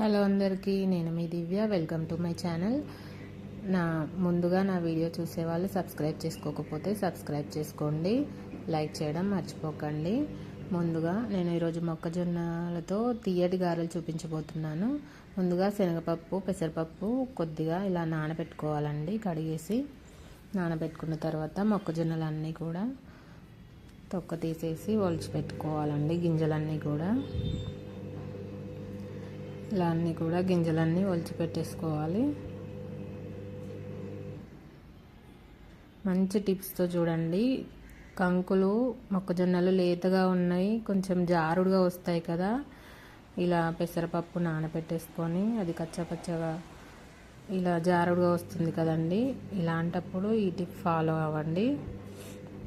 Hello అందరికీ నేను మీ Divya. Welcome to my channel నా ముందుగా నా వీడియో చూసే వాళ్ళు సబ్స్క్రైబ్ చేసుకోకపోతే సబ్స్క్రైబ్ చేసుకోండి. లైక్ చేయడం మర్చిపోకండి. ముందుగా నేను ఈరోజు మొక్కజొన్నలతో తీయటి గారెలు చూపించబోతున్నాను. ముందుగా శనగపప్పు పెసరపప్పు కొద్దిగా ఇలా నానబెట్టుకోవాలండి కడిగేసి నానబెట్టుకున్న తర్వాత మొక్కజొన్నలన్నీ కూడా తొక్క తీసేసి ఒలిచి పెట్టుకోవాలండి గింజలన్నీ కూడా. ఇలా అన్నీ కూడా గింజలన్నీ ఒలిచిపెట్టేసుకోవాలి. మంచి టిప్స్తో చూడండి. కంకులు మొక్కజొన్నలు లేతగా ఉన్నాయి కొంచెం జారుడుగా వస్తాయి కదా. ఇలా పెసరపప్పు నానబెట్టేసుకొని అది కచ్చపచ్చగా ఇలా జారుడుగా వస్తుంది కదండి. ఇలాంటప్పుడు ఈ టిప్ ఫాలో అవ్వండి.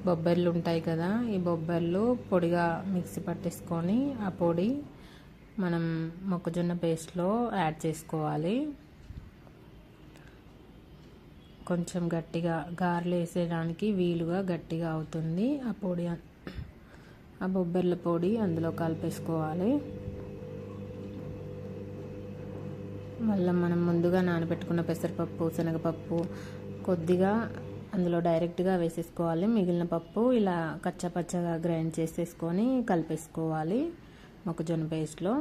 బొబ్బర్లు ఉంటాయి కదా ఈ బొబ్బర్లు పొడిగా మిక్సీ పట్టేసుకొని ఆ పొడి మనం మొక్కజొన్న పేస్ట్లో యాడ్ చేసుకోవాలి. కొంచెం గట్టిగా గారెలు వేసేయడానికి వీలుగా గట్టిగా అవుతుంది. ఆ పొడి ఆ బొబ్బర్ల పొడి అందులో కలిపేసుకోవాలి. మళ్ళీ మనం ముందుగా నానబెట్టుకున్న పెసరపప్పు శనగపప్పు కొద్దిగా అందులో డైరెక్ట్గా వేసేసుకోవాలి. మిగిలిన పప్పు ఇలా కచ్చపచ్చగా గ్రైండ్ చేసేసుకొని కలిపేసుకోవాలి. మొక్కజొన్న పేస్ట్లో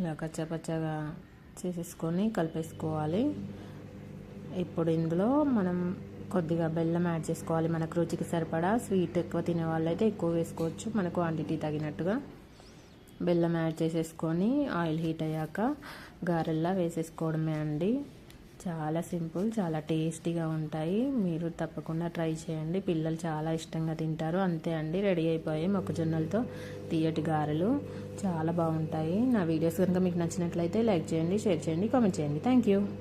ఇలా కచ్చపచ్చగా చేసేసుకొని కలిపేసుకోవాలి. ఇప్పుడు ఇందులో మనం కొద్దిగా బెల్లం యాడ్ చేసుకోవాలి. మనకు రుచికి సరిపడా స్వీట్ ఎక్కువ తినే వాళ్ళైతే ఎక్కువ వేసుకోవచ్చు. మన క్వాంటిటీ తగినట్టుగా బెల్లం యాడ్ చేసేసుకొని ఆయిల్ హీట్ అయ్యాక గారెల్లా వేసేసుకోవడమే అండి. చాలా సింపుల్ చాలా టేస్టీగా ఉంటాయి. మీరు తప్పకుండా ట్రై చేయండి. పిల్లలు చాలా ఇష్టంగా తింటారు. అంతే అండి రెడీ అయిపోయాయి మొక్కజొన్నలతో తీయటి గారెలు. చాలా బాగుంటాయి. నా వీడియోస్ కనుక మీకు నచ్చినట్లయితే లైక్ చేయండి షేర్ చేయండి కామెంట్ చేయండి. Thank you.